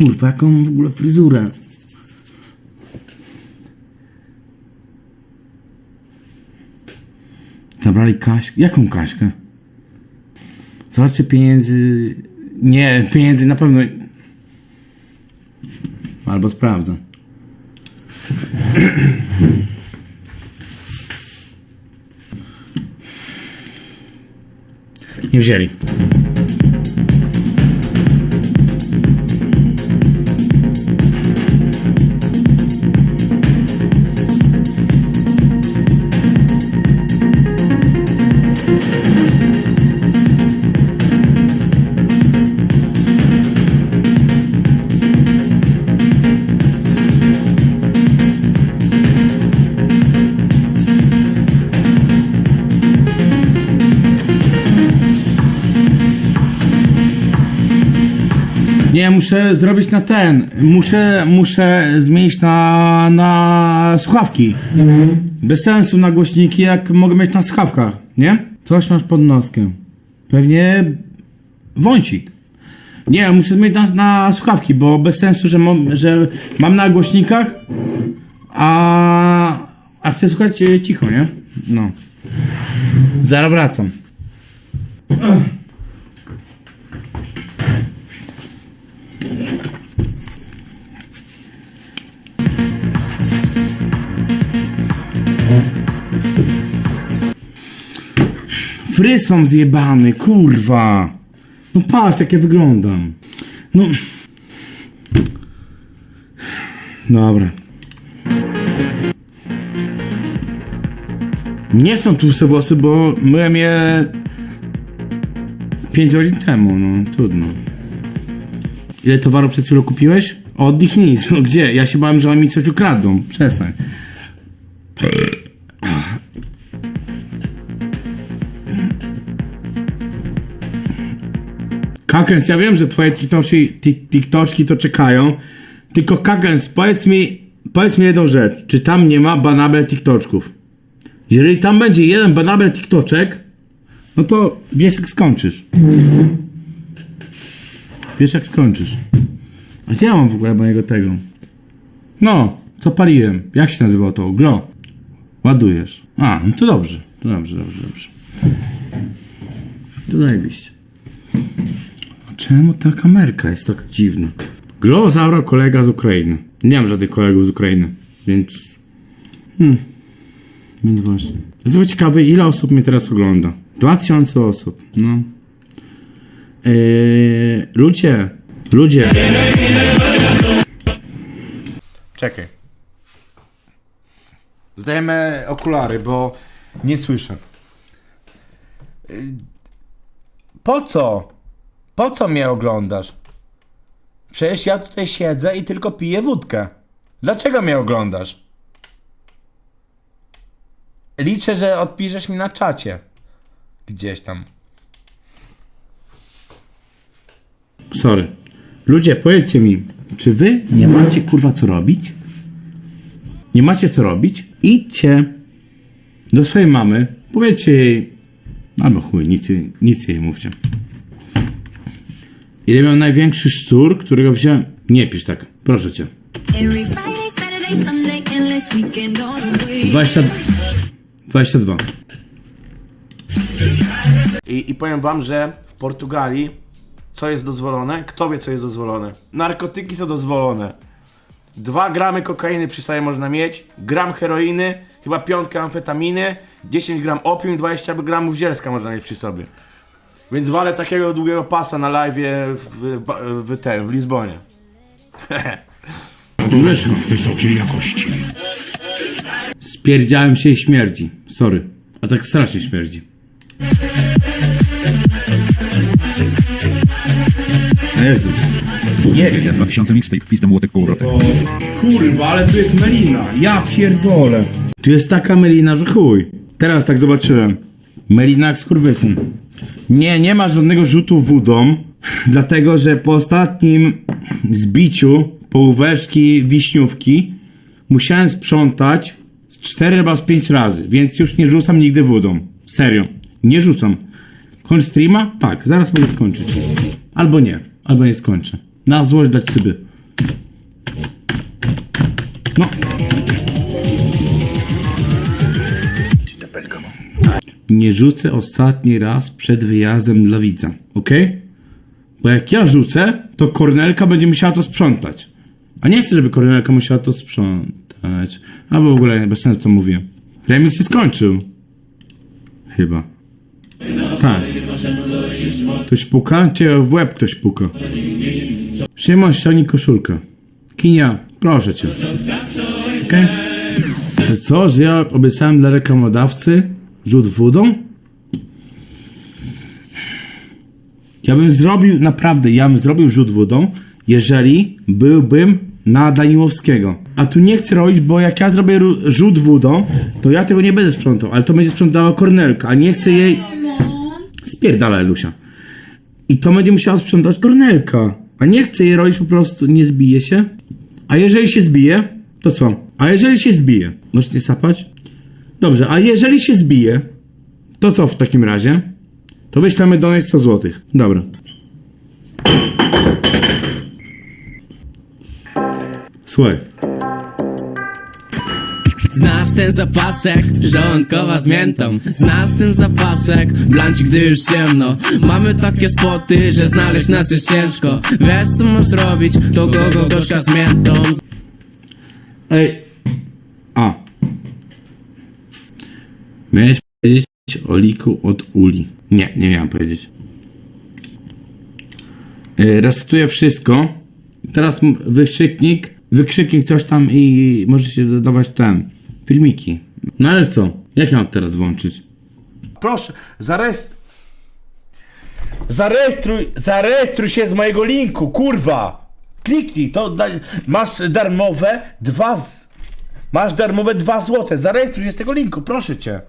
Kurwa, jaką w ogóle fryzurę. Zabrali Kaśkę. Jaką Kaśkę? Zobaczcie pieniędzy. Nie, pieniędzy na pewno. Albo sprawdzę. Nie wzięli. Nie, muszę zrobić na ten. Muszę, muszę zmienić na, na słuchawki. Bez sensu na głośniki, jak mogę mieć na słuchawkach, nie? Coś masz pod noskiem. Pewnie wąsik. Nie, muszę zmienić na, na słuchawki, bo bez sensu, że mam, że mam na głośnikach, a, a chcę słuchać e, cicho, nie? No. Zaraz wracam. Fryz mam zjebany, kurwa. No patrz, jak ja wyglądam. No. Dobra. Nie są tłuste włosy, bo myłem je 5 godzin temu, no trudno. Ile towaru przed chwilą kupiłeś? Od nich nic. No gdzie? Ja się bałem, że oni mi coś ukradną. Przestań. Kakens, ja wiem, że twoje TikToki, tik- TikToczki to czekają. Tylko Kakens, powiedz mi, powiedz mi jedną rzecz. Czy tam nie ma banabel TikToczków? Jeżeli tam będzie jeden banabel TikToczek, no to wiesz jak skończysz. Wiesz jak skończysz. A gdzie ja mam w ogóle mojego tego? No, co paliłem? Jak się nazywało to? Glo. Ładujesz. A, no to dobrze. To dobrze, dobrze, dobrze. To zajebiście. Czemu ta kamerka jest taka dziwna? Glo zabrał kolega z Ukrainy. Nie mam żadnych kolegów z Ukrainy, więc... Hmm. Więc właśnie. Jestem ciekawy, ile osób mnie teraz ogląda. 2000 osób, no. Eee, ludzie, ludzie. Czekaj. Zdajemy okulary, bo nie słyszę. Eee, Po co? Po co mnie oglądasz? Przecież ja tutaj siedzę i tylko piję wódkę. Dlaczego mnie oglądasz? Liczę, że odpiszesz mi na czacie. Gdzieś tam. Sorry. Ludzie, powiedzcie mi, czy wy nie macie kurwa co robić? Nie macie co robić? Idźcie do swojej mamy, powiedzcie jej, albo chuj, nic, nic jej mówcie. Ile miał największy szczur, którego wziąłem? Nie pisz tak, proszę cię. Every Friday, Saturday, Sunday, endless weekend on the way. 20, 22. I, I powiem wam, że w Portugalii co jest dozwolone? Kto wie, co jest dozwolone? Narkotyki są dozwolone. 2 gramy kokainy przy sobie można mieć, gram heroiny, chyba piątkę amfetaminy, 10 gram opium, 20 gramów zielska można mieć przy sobie. Więc walę takiego długiego pasa na live w, w, w, tym, w Lizbonie. Wysokiej jakości. Spierdziałem się i śmierdzi. Sorry. A tak strasznie śmierdzi. Jezu. Nie wiem. 2000 mixtape, pizdę młotek kołowrotek. Kurwa, ale tu jest melina. Ja pierdolę. Tu jest taka melina, że chuj. Teraz tak zobaczyłem. Melina jak skurwysyn. Nie, nie ma żadnego rzutu wodą, dlatego że po ostatnim zbiciu połóweczki wiśniówki musiałem sprzątać 4 albo 5 razy, więc już nie rzucam nigdy wodą, Serio, nie rzucam. Kończ streama? Tak, zaraz mogę skończyć. Albo nie, albo nie skończę. Na złość dać cyby. No. Nie rzucę ostatni raz przed wyjazdem dla widza, ok? Bo jak ja rzucę, to Kornelka będzie musiała to sprzątać. A nie chcę, żeby Kornelka musiała to sprzątać. Albo w ogóle bez sensu to mówię. Remix się skończył. Chyba. Tak. Ktoś puka? Cię w łeb ktoś puka. Szymon, ściągnij koszulkę. Kinia, proszę cię. Okay? Co, że ja obiecałem dla reklamodawcy rzut wodą? Ja bym zrobił, naprawdę, ja bym zrobił rzut wodą, jeżeli byłbym na Daniłowskiego. A tu nie chcę robić, bo jak ja zrobię rzut wodą, to ja tego nie będę sprzątał, ale to będzie sprzątała Kornelka, a nie chcę jej... Spierdala Elusia. I to będzie musiała sprzątać Kornelka. A nie chcę jej robić po prostu, nie zbije się. A jeżeli się zbije, to co? A jeżeli się zbije? Możesz nie sapać? Dobrze, a jeżeli się zbije, to co w takim razie? To wyślemy do niej 100 zł. Dobra. Słuchaj. Znasz ten zapaszek, żołądkowa z miętą Znasz ten zapaszek, blancik gdy już ciemno Mamy takie spoty, że znaleźć nas jest ciężko Wiesz co masz robić, to go go gorzka z miętą Ej. A. Miałeś powiedzieć o liku od uli. Nie, nie miałem powiedzieć. Yy, wszystko. Teraz wykrzyknik, wykrzyknik coś tam i możecie dodawać ten, filmiki. No ale co? Jak ja mam teraz włączyć? Proszę. Zarejestruj, zarejestruj się z mojego linku, kurwa! Kliknij, to da, masz darmowe dwa z, Masz darmowe 2 złote. Zarejestruj się z tego linku, proszę cię.